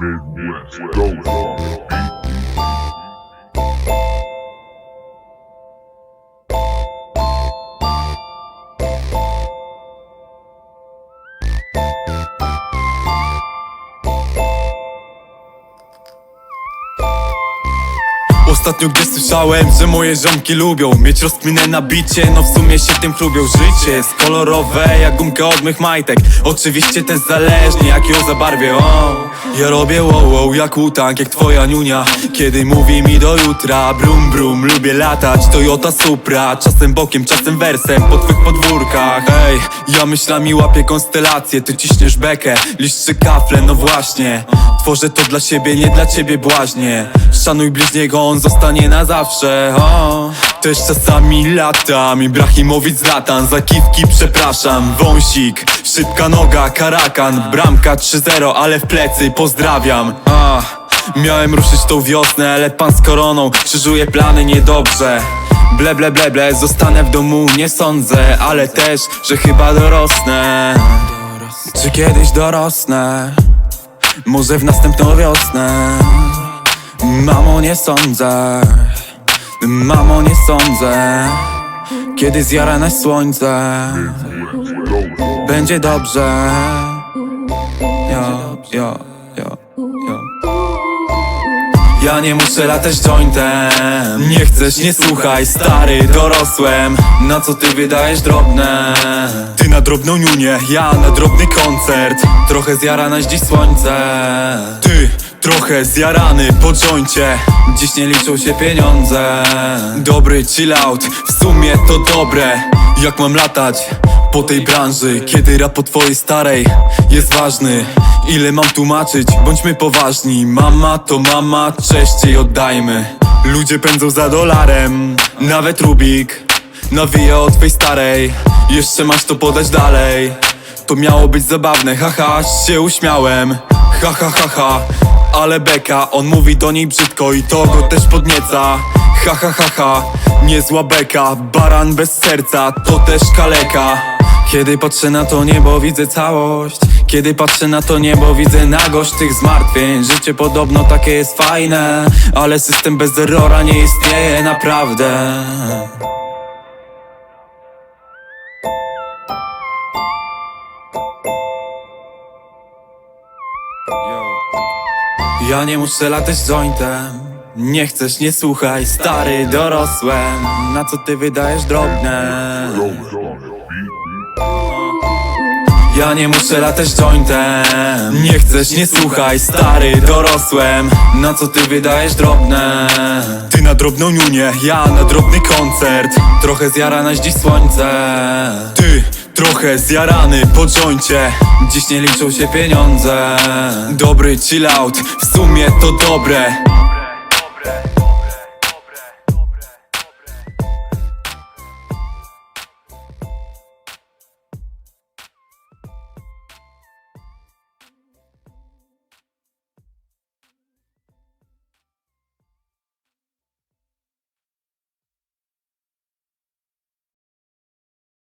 Midwest. Ghost Ostatnio gdzieś słyszałem, że moje ziomki lubią Mieć rozkminę na bicie, no w sumie się tym chlubią. Życie jest kolorowe jak gumka od mych majtek. Oczywiście też zależnie jak ją zabarwię o. Ja robię wow wow jak utank, jak twoja niunia. Kiedy mówi mi do jutra Brum brum, lubię latać. Toyota Supra, czasem bokiem, czasem wersem Po twych podwórkach. Ej, ja myślami łapię konstelacje Ty ciśniesz bekę, liszczy kafle, no właśnie. Tworzę to dla siebie, nie dla ciebie błaźnie. Szanuj bliźniego, on zostanie na zawsze o. Też czasami latam Ibrahimowicz Zlatan Za kiwki przepraszam Wąsik, szybka noga, karakan. Bramka 3-0, ale w plecy pozdrawiam. A, Miałem ruszyć tą wiosnę, ale pan z koroną Krzyżuje plany niedobrze. Ble ble ble ble, zostanę w domu, nie sądzę Ale też, że chyba dorosnę. Czy kiedyś dorosnę? Może w następną wiosnę Mamo nie sądzę. Mamo nie sądzę. Kiedy zjara nas słońce. Będzie dobrze. Jo, jo, jo, jo. Ja nie muszę latać jointem Nie chcesz, nie słuchaj, stary, dorosłem. Na co ty wydajesz drobne? Ty na drobną niunię, ja na drobny koncert. Trochę zjarana dziś słońce. Ty, trochę zjarany po Dziś nie liczą się pieniądze. Dobry chill out, w sumie to dobre. Jak mam latać po tej branży Kiedy rap po twojej starej jest ważny? Ile mam tłumaczyć, bądźmy poważni. Mama to mama, cześć jej oddajmy Ludzie pędzą za dolarem, nawet Rubik Nawija od twej starej. Jeszcze masz to podać dalej. To miało być zabawne, haha, się uśmiałem. Ha ha ha ha, ale beka On mówi do niej brzydko i to go też podnieca. Ha ha ha ha, niezła beka Baran bez serca, to też kaleka. Kiedy patrzę na to niebo widzę całość Kiedy patrzę na to niebo widzę nagość tych zmartwień. Życie podobno takie jest fajne Ale system bez errora nie istnieje naprawdę. Ja nie muszę latać jointem. Nie chcesz, nie słuchaj, stary, dorosłem. Na co ty wydajesz drobne Ja nie muszę latać jointem. Nie chcesz, nie słuchaj, stary, dorosłem. Na co ty wydajesz drobne? Ty na drobną niunię, ja na drobny koncert. Trochę zjarana dziś słońce. Ty, trochę zjarany po joincie. Dziś nie liczą się pieniądze. Dobry chill out, w sumie to dobre